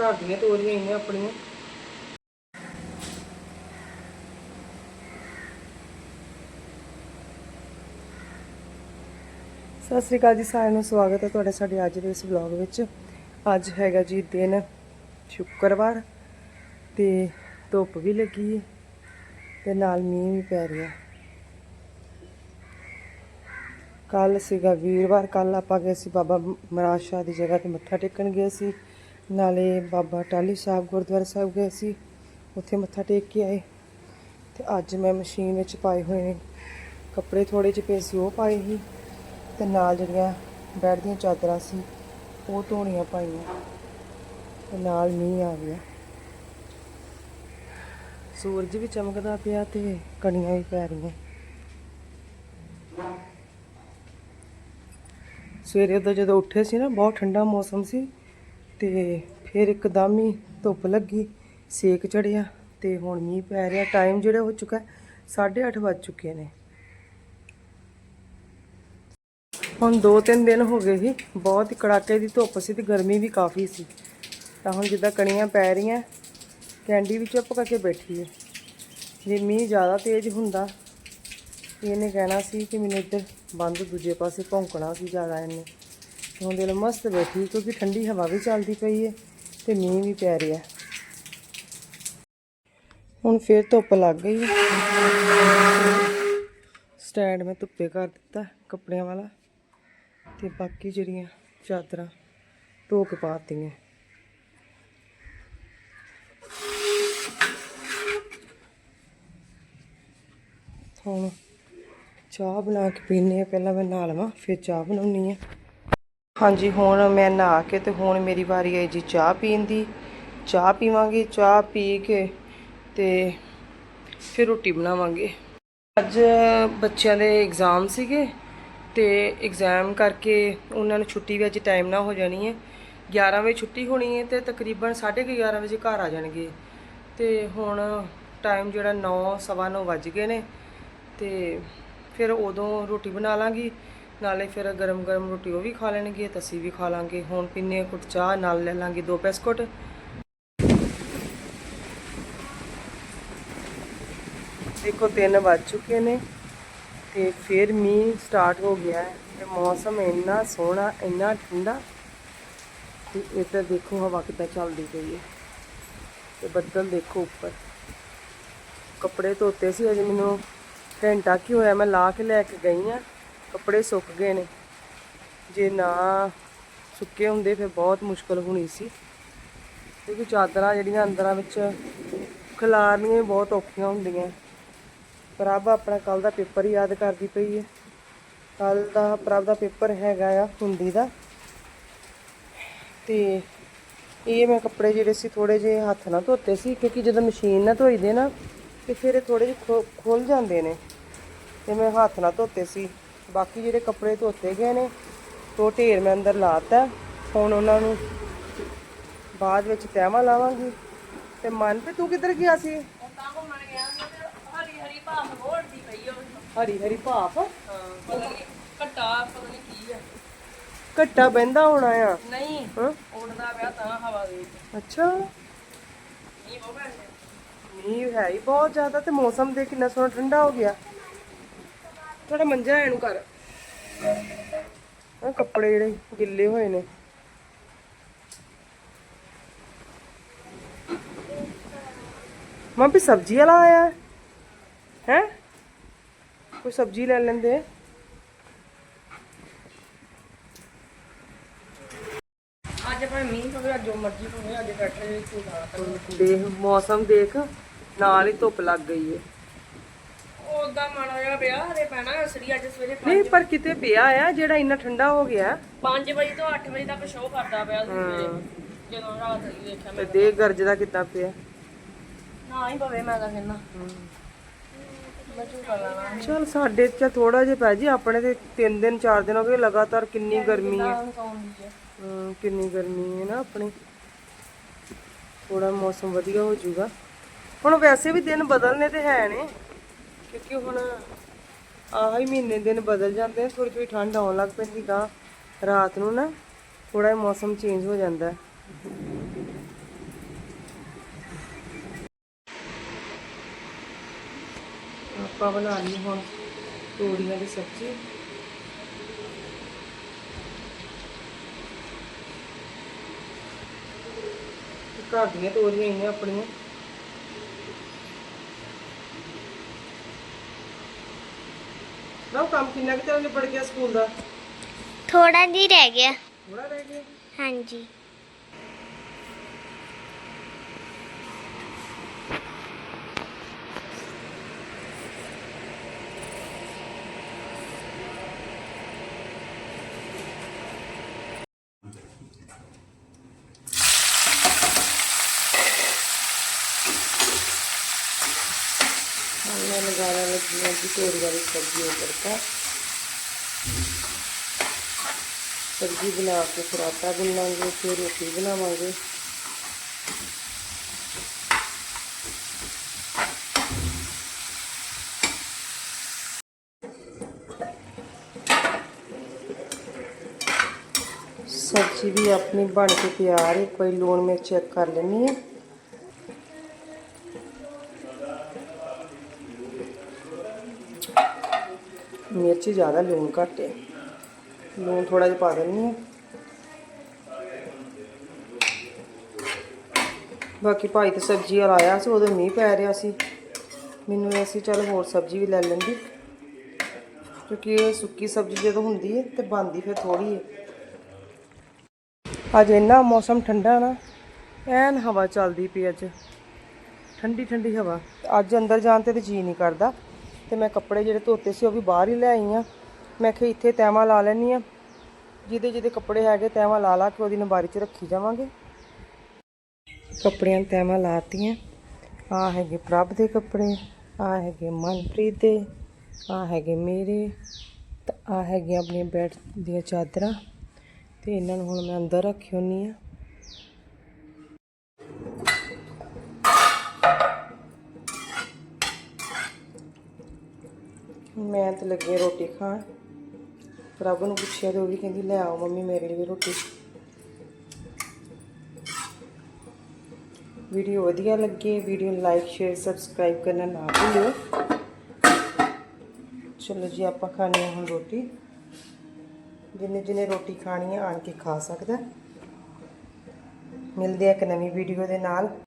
ਘਰ ਦੀਆਂ ਤੋਰੀਆਂ ਆਈਆਂ ਆਪਣੀਆਂ। ਸਤਿ ਸ੍ਰੀ ਅਕਾਲ ਜੀ, ਸਾਰਿਆਂ ਨੂੰ ਸਵਾਗਤ ਹੈ ਤੁਹਾਡਾ ਸਾਡੇ ਅੱਜ ਦੇ ਇਸ ਵਲੌਗ ਵਿੱਚ। ਅੱਜ ਹੈਗਾ ਜੀ ਦਿਨ ਸ਼ੁੱਕਰਵਾਰ ਤੇ ਧੁੱਪ ਵੀ ਲੱਗੀ ਹੈ ਤੇ ਨਾਲ ਮੀਂਹ ਵੀ ਪੈ ਰਿਹਾ। ਕੱਲ ਸੀਗਾ ਵੀਰਵਾਰ ਕੱਲ ਆਪਾਂ ਗਏ ਸੀ ਬਾਬਾ ਮਹਾਰਾਜ ਸ਼ਾਹ ਦੀ ਜਗ੍ਹਾ ਤੇ ਮੱਥਾ ਟੇਕਣ ਗਏ ਸੀ। ਨਾਲੇ ਬਾਬਾ ਟਾਲੀ ਸਾਹਿਬ ਗੁਰਦੁਆਰਾ ਸਾਹਿਬ ਗਏ ਸੀ, ਉੱਥੇ ਮੱਥਾ ਟੇਕ ਕੇ ਆਏ। ਤੇ ਅੱਜ ਮੈਂ ਮਸ਼ੀਨ ਵਿੱਚ ਪਾਏ ਹੋਏ ਨੇ। ਕੱਪੜੇ ਥੋੜੇ ਜਿਹੇ ਪਏ ਸੀ, ਉਹ ਪਾਏ ਸੀ। ਤੇ ਨਾਲ ਜਿਹੜੀਆਂ ਬੈੱਡ ਦੀਆਂ ਚਾਦਰਾਂ ਸੀ, ਉਹ ਧੋਣੀਆਂ ਪਾਈਆਂ। ਤੇ ਨਾਲ ਮੀਂਹ ਆ ਗਿਆ। ਸੂਰਜ ਵੀ ਚਮਕਦਾ ਪਿਆ ਤੇ ਕਣੀਆਂ ਵੀ ਪੈ ਰਹੀਆਂ। ਸਵੇਰੇ ਉਦੋਂ ਜਦੋਂ ਉੱਠੇ ਸੀ ਨਾ, ਬਹੁਤ ਠੰਡਾ ਮੌਸਮ ਸੀ। ਤੇ ਫਿਰ ਇੱਕਦਮ ਹੀ ਧੁੱਪ ਲੱਗੀ, ਸੇਕ ਚੜਿਆ ਤੇ ਹੁਣ ਮੀਂਹ ਪੈ ਰਿਹਾ। ਟਾਈਮ ਜਿਹੜਾ ਹੋ ਚੁੱਕਾ 8:30 ਵੱਜ ਚੁੱਕੇ ਨੇ। ਹੁਣ 2-3 ਦਿਨ ਹੋ ਗਏ ਸੀ, ਬਹੁਤ ਹੀ ਕੜਾਕੇ ਦੀ ਧੁੱਪ ਸੀ ਤੇ ਗਰਮੀ ਵੀ ਕਾਫੀ ਸੀ। ਤਾਂ ਹੁਣ ਜਿੱਦਾਂ ਕਣੀਆਂ ਪੈ ਰਹੀਆਂ, ਕੈਂਡੀ ਵੀ ਚੁੱਪ ਕਰਕੇ ਬੈਠੀ ਹੈ। ਜੇ ਮੀਂਹ ਜ਼ਿਆਦਾ ਤੇਜ਼ ਹੁੰਦਾ, ਇਹਨੇ ਕਹਿਣਾ ਸੀ ਕਿ ਮੈਨੂੰ ਇੱਧਰ ਬੰਦ ਦੂਜੇ ਪਾਸੇ ਭੌਂਕਣਾ ਸੀ ਜ਼ਿਆਦਾ ਇਹਨੇ। ਹੁਣ ਦਿਲ ਮਸਤ ਬੈਠੀ, ਕਿਉਂਕਿ ਠੰਡੀ ਹਵਾ ਵੀ ਚੱਲਦੀ ਪਈ ਹੈ ਤੇ ਮੀਂਹ ਵੀ ਪੈ ਰਿਹਾ। ਹੁਣ ਫੇਰ ਧੁੱਪ ਲੱਗ ਗਈ। ਹੈ ਸਟੈਂਡ ਮੈਂ ਧੁੱਪੇ ਕਰ ਦਿੱਤਾ ਕੱਪੜਿਆਂ ਵਾਲਾ ਤੇ ਬਾਕੀ ਜਿਹੜੀਆਂ ਚਾਦਰਾਂ ਧੋ ਕੇ ਪਾਤੀਆਂ। ਹੁਣ ਚਾਹ ਬਣਾ ਕੇ ਪੀਨੇ ਆ ਪਹਿਲਾਂ ਮੈਂ ਨਾਲ ਲਵਾਂ, ਫਿਰ ਚਾਹ ਬਣਾਉਣੀ ਆ ਹਾਂਜੀ, ਹੁਣ ਮੈਂ ਨਹਾ ਕੇ ਤੇ ਹੁਣ ਮੇਰੀ ਵਾਰੀ ਆਈ ਜੀ ਚਾਹ ਪੀਣ ਦੀ। ਚਾਹ ਪੀਵਾਂਗੇ, ਚਾਹ ਪੀ ਕੇ ਤੇ ਫਿਰ ਰੋਟੀ ਬਣਾਵਾਂਗੇ। ਅੱਜ ਬੱਚਿਆਂ ਦੇ ਐਗਜ਼ਾਮ ਸੀਗੇ ਤੇ ਐਗਜ਼ਾਮ ਕਰਕੇ ਉਹਨਾਂ ਨੂੰ ਛੁੱਟੀ ਵੀ ਅੱਜ ਟਾਈਮ ਨਾਲ ਹੋ ਜਾਣੀ ਹੈ। 11 ਵਜੇ ਛੁੱਟੀ ਹੋਣੀ ਹੈ ਤੇ ਤਕਰੀਬਨ 11:30 ਵਜੇ ਘਰ ਆ ਜਾਣਗੇ। ਤੇ ਹੁਣ ਟਾਈਮ ਜਿਹੜਾ 9 ਸਵਾ ਨੌ ਵੱਜ ਗਏ ਨੇ ਤੇ ਫਿਰ ਉਦੋਂ ਰੋਟੀ ਬਣਾ ਲਾਂਗੀ। ਨਾਲੇ ਫਿਰ ਗਰਮ ਗਰਮ ਰੋਟੀ ਉਹ ਵੀ ਖਾ ਲੈਣਗੇ ਤੇ ਅਸੀਂ ਵੀ ਖਾ ਲਾਂਗੇ। ਹੁਣ ਪੀਨੇ ਆ ਕੁਟ ਚਾਹ, ਨਾਲ ਲੈ ਲਾਂਗੇ ਦੋ ਬਿਸਕੁਟ। ਦੇਖੋ 3 ਵੱਜ ਚੁੱਕੇ ਨੇ ਤੇ ਫਿਰ ਮੀਂਹ ਸਟਾਰਟ ਹੋ ਗਿਆ ਹੈ ਤੇ ਮੌਸਮ ਇੰਨਾ ਸੋਹਣਾ, ਇੰਨਾ ਠੰਡਾ ਤੇ ਤਾਂ ਦੇਖੋ ਹਵਾ ਕਿੱਦਾਂ ਚੱਲਦੀ ਪਈ ਹੈ ਤੇ ਬੱਦਲ ਦੇਖੋ ਉੱਪਰ। ਕੱਪੜੇ ਧੋਤੇ ਸੀ, ਅਜੇ ਮੈਨੂੰ ਘੰਟਾ ਕੀ ਹੋਇਆ, ਮੈਂ ਲਾ ਕੇ ਲੈ ਕੇ ਗਈ ਆ ਕੱਪੜੇ ਸੁੱਕ ਗਏ ਨੇ। ਜੇ ਨਾ ਸੁੱਕੇ ਹੁੰਦੇ ਫਿਰ ਬਹੁਤ ਮੁਸ਼ਕਲ ਹੋਣੀ ਸੀ। ਕਿਉਂਕਿ ਚਾਦਰਾਂ ਜਿਹੜੀਆਂ ਅੰਦਰਾਂ ਵਿੱਚ ਖਿਲਾਰਨੀਆਂ ਵੀ ਬਹੁਤ ਔਖੀਆਂ ਹੁੰਦੀਆਂ। ਪ੍ਰਭ ਆਪਣਾ ਕੱਲ ਦਾ ਪੇਪਰ ਯਾਦ ਕਰਦੀ ਪਈ ਹੈ ਕੱਲ ਦਾ ਪ੍ਰਭ ਦਾ ਪੇਪਰ ਹੈਗਾ ਆ ਹੁੰਦੀ ਦਾ। ਤੇ ਇਹ ਮੈਂ ਕੱਪੜੇ ਜਿਹੜੇ ਸੀ ਥੋੜੇ ਜਿਹੇ ਹੱਥ ਨਾਲ ਧੋਤੇ ਸੀ, ਕਿਉਂਕਿ ਜਦੋਂ ਮਸ਼ੀਨ ਨਾਲ ਧੋਈਦੇ ਨਾ ਤੇ ਫਿਰ ਇਹ ਥੋੜੇ ਜਿਹੇ ਖੁੱਲ ਜਾਂਦੇ ਨੇ। ਤੇ ਮੈਂ ਹੱਥ ਨਾਲ ਧੋਤੇ ਸੀ। ਬਾਕੀ ਜਿਹੜੇ ਕੱਪੜੇ ਧੋਤੇ ਗਏ ਨੇ ਉਹ ਢੇਰ ਮੈਂ ਅੰਦਰ ਲਾਤਾ। ਹੁਣ ਉਹਨਾਂ ਨੂੰ ਬਾਅਦ ਵਿੱਚ ਤਹਿਮਾ ਲਾਵਾਂਗੀ। ਤੇ ਮਨ ਤੇ ਤੂੰ ਕਿੱਧਰ ਗਿਆ ਸੀ ਹਰੀ ਹਰੀ ਭਾਫ ਘੋੜਦੀ ਪਈ ਉਹ ਹਰੀ ਹਰੀ ਭਾਫ? ਪਤਾ ਨਹੀਂ ਘਟਾ ਪਤਾ ਨਹੀਂ ਕੀ ਆ। ਘੱਟਾ ਬਹਿੰਦਾ ਹੋਣਾ ਆ? ਨਹੀਂ ਹਾਂ? ਉੜਦਾ ਪਿਆ ਤਾਂ ਹਵਾ ਦੇ ਅੱਛਾ। ਨਹੀਂ ਮੀਂਹ ਹੈ ਹੀ ਬਹੁਤ ਜ਼ਿਆਦਾ ਤੇ ਮੌਸਮ ਦੇ ਕਿੰਨਾ ਸੋਹਣਾ ਠੰਡਾ ਹੋ ਗਿਆ। ਥੋੜਾ ਮੰਜਾ ਇਹਨੂੰ ਕਰ। ਆਹ ਕੱਪੜੇ ਜਿਹੜੇ ਗਿੱਲੇ ਹੋਏ ਨੇ। ਮੰਮੀ ਸਬਜ਼ੀ ਵਾਲਾ ਆਇਆ ਹੈ। ਕੋਈ ਸਬਜ਼ੀ ਲੈ ਲੈਂਦੇ ਅੱਜ ਭਾਵੇਂ ਮੀਂਹ ਪਵੇ ਅੱਜ ਜੋ ਮਰਜ਼ੀ ਪਵੇ ਅੱਜ ਬੈਠੇ ਦੇਖ ਮੌਸਮ ਦੇਖ ਨਾਲ ਹੀ ਧੁੱਪ ਲੱਗ ਗਈ ਹੈ ਉਹਦਾ ਮਾੜਾ ਜਿਹਾ ਪਿਆ ਹਰੇ ਪੈਣਾ ਸਰੀ ਅੱਜ ਸਵੇਰੇ ਨਹੀਂ ਪਰ ਕਿਤੇ ਪਿਆ ਆ ਜਿਹੜਾ ਇੰਨਾ ਠੰਡਾ ਹੋ ਗਿਆ। 5 ਵਜੇ ਤੋਂ 8 ਵਜੇ ਤੱਕ ਸ਼ੋਅ ਕਰਦਾ ਪਿਆ ਸੀ ਸਵੇਰੇ ਜਦੋਂ ਰਾਤ ਨੂੰ ਦੇਖਿਆ ਤੇ ਮੈਂ ਦੇ ਗਰਜਦਾ ਕਿੱਦਾਂ ਪਿਆ। ਨਾ ਹੀ ਪਵੇ ਮੈਂ ਤਾਂ ਕਹਿੰਦਾ। ਮੈਂ ਝੂਠਾ ਲਾਣਾ ਚਲ ਸਾਡੇ ਚ ਥੋੜਾ ਜਿਹਾ ਪੈ ਜੀ ਆਪਣੇ ਤੇ 3 ਦਿਨ 4 ਦਿਨ ਹੋ ਗਏ ਲਗਾਤਾਰ ਕਿੰਨੀ ਗਰਮੀ ਹੈ ਤਾਂ ਸੌਂਦੀ ਹੈ ਹਮ, ਕਿੰਨੀ ਗਰਮੀ ਹੈ ਨਾ ਆਪਣੀ। ਥੋੜਾ ਮੌਸਮ ਵਧੀਆ ਹੋ ਜਾਊਗਾ। ਹੁਣ ਵੈਸੇ ਵੀ ਦਿਨ ਬਦਲਨੇ ਤੇ ਹੈ ਨੇ। ਕਿਉਂਕਿ ਹੁਣ ਆਹੀ ਮਹੀਨੇ ਦਿਨ ਬਦਲ ਜਾਂਦੇ ਆ ਥੋੜੀ ਥੋੜੀ ਠੰਡ ਆਉਣ ਲੱਗ ਪੈਂਦੀ ਗਾ ਰਾਤ ਨੂੰ ਨਾ ਥੋੜਾ ਜਿਹਾ ਮੌਸਮ ਚੇਂਜ ਹੋ ਜਾਂਦਾ ਆਪਾਂ ਬਣਾ ਲਈ ਹੁਣ ਤੋਰੀਆਂ ਦੀ ਸਬਜ਼ੀ। ਘਰ ਦੀਆਂ ਤੋਰੀਆਂ ਹੀ ਆਪਣੀਆਂ। ਨਾ ਕੰਮ ਕਿੰਨਾ ਕਿ ਤੇਰਾ ਨਿਬੜ ਗਿਆ ਸਕੂਲ ਦਾ? ਥੋੜਾ ਜਿਹਾ ਰਹਿ ਗਿਆ। ਥੋੜਾ ਰਹਿ ਗਿਆ? ਹਾਂਜੀ। ਹੁਣ ਮੈਂ ਲਗਾਉਣ ਲੱਗੀ ਹਾਂ ਜੀ ਤੋਰੀਆਂ ਦੀ ਸਬਜ਼ੀ ਨੂੰ ਤੜਕਾ ਸਬਜ਼ੀ ਬਣਾ ਕੇ ਫਿਰ ਆਟਾ ਗੁੰਨਾਂਗੇ ਫਿਰ ਰੋਟੀ ਬਣਾਵਾਂਗੇ ਸਬਜ਼ੀ ਵੀ ਆਪਣੀ ਬਣ ਕੇ ਤਿਆਰ ਹੈ ਕੋਈ ਲੂਣ ਮਿਰਚ ਚੈੱਕ ਕਰ ਲੈਣੀ ਮਿਰਚ ਜ਼ਿਆਦਾ, ਲੂਣ ਘੱਟ ਹੈ ਲੂਣ ਥੋੜਾ ਜਿਹਾ ਪਾ ਦਿੰਨੀ ਹਾਂ। ਬਾਕੀ ਭਾਈ ਤੇ ਸਬਜ਼ੀ ਵਾਲਾ ਆਇਆ ਸੀ, ਉਦੋਂ ਮੀਂਹ ਪੈ ਰਿਹਾ ਸੀ। ਮੈਨੂੰ ਇਹ ਸੀ, ਚੱਲ ਹੋਰ ਸਬਜ਼ੀ ਵੀ ਲੈ ਲੈਂਦੀ। ਕਿਉਂਕਿ ਇਹ ਸੁੱਕੀ ਸਬਜ਼ੀ ਜਦੋਂ ਹੁੰਦੀ ਹੈ ਤੇ ਬਣਦੀ ਫਿਰ ਥੋੜੀ ਹੈ ਅੱਜ ਇੰਨਾ ਮੌਸਮ ਠੰਡਾ ਨਾ, ਐਨ ਹਵਾ ਚੱਲਦੀ ਪਈ ਅੱਜ। ਠੰਡੀ ਠੰਡੀ ਹਵਾ। ਅੱਜ ਅੰਦਰ ਜਾਣ ਤੇ ਜੀ ਨਹੀਂ ਕਰਦਾ। ਤੇ ਮੈਂ ਕੱਪੜੇ ਜਿਹੜੇ ਧੋਤੇ ਸੀ ਉਹ ਵੀ ਬਾਹਰ ਹੀ ਲੈ ਆਈ ਆ ਮੈਂ ਕਿਹਾ ਇੱਥੇ ਤੈਵਾਂ ਲਾ ਲੈਣੀ ਆ ਜਿਹਦੇ ਜਿਹਦੇ ਕੱਪੜੇ ਹੈਗੇ ਤੈਵਾਂ ਲਾ ਲਾ ਕੇ ਉਹਦੀ ਨਬਾਰੀ 'ਚ ਰੱਖੀ ਜਾਵਾਂਗੇ। ਕੱਪੜਿਆਂ ਨੂੰ ਤੈਵਾਂ ਲਾਤੀਆਂ। ਆ ਹੈਗੇ ਪ੍ਰਭ ਦੇ ਕੱਪੜੇ, ਆ ਹੈਗੇ ਮਨਪ੍ਰੀਤ ਦੇ, ਆ ਹੈਗੇ ਮੇਰੇ, ਤੇ ਆ ਹੈਗੇ ਆਪਣੀਆਂ ਬੈੱਡ ਦੀਆਂ ਚਾਦਰਾਂ। ਤੇ ਇਹਨਾਂ ਨੂੰ ਹੁਣ ਮੈਂ ਅੰਦਰ ਰੱਖੀ ਹੁੰਨੀ ਆ ਮੈਂ ਤੇ ਲੱਗੀ ਰੋਟੀ ਖਾਣ। ਪ੍ਰਭ ਨੂੰ ਪੁੱਛਿਆ ਤੇ ਉਹ ਵੀ ਕਹਿੰਦੀ, ਲੈ ਆਓ ਮੰਮੀ ਮੇਰੇ ਲਈ ਵੀ ਰੋਟੀ। ਵੀਡੀਓ ਵਧੀਆ ਲੱਗੇ, ਵੀਡੀਓ ਨੂੰ ਲਾਈਕ ਸ਼ੇਅਰ ਸਬਸਕ੍ਰਾਈਬ ਕਰਨਾ ਨਾ ਭੁੱਲਿਓ। ਚਲੋ ਜੀ, ਆਪਾਂ ਖਾਣੀ ਹੈ ਹੁਣ ਰੋਟੀ। ਜਿੰਨੇ ਜਿੰਨੇ ਰੋਟੀ ਖਾਣੀ ਹੈ ਆਣ ਕੇ ਖਾ ਸਕਦਾ। ਮਿਲਦੇ ਆ ਇੱਕ ਨਵੀਂ ਵੀਡੀਓ ਦੇ ਨਾਲ।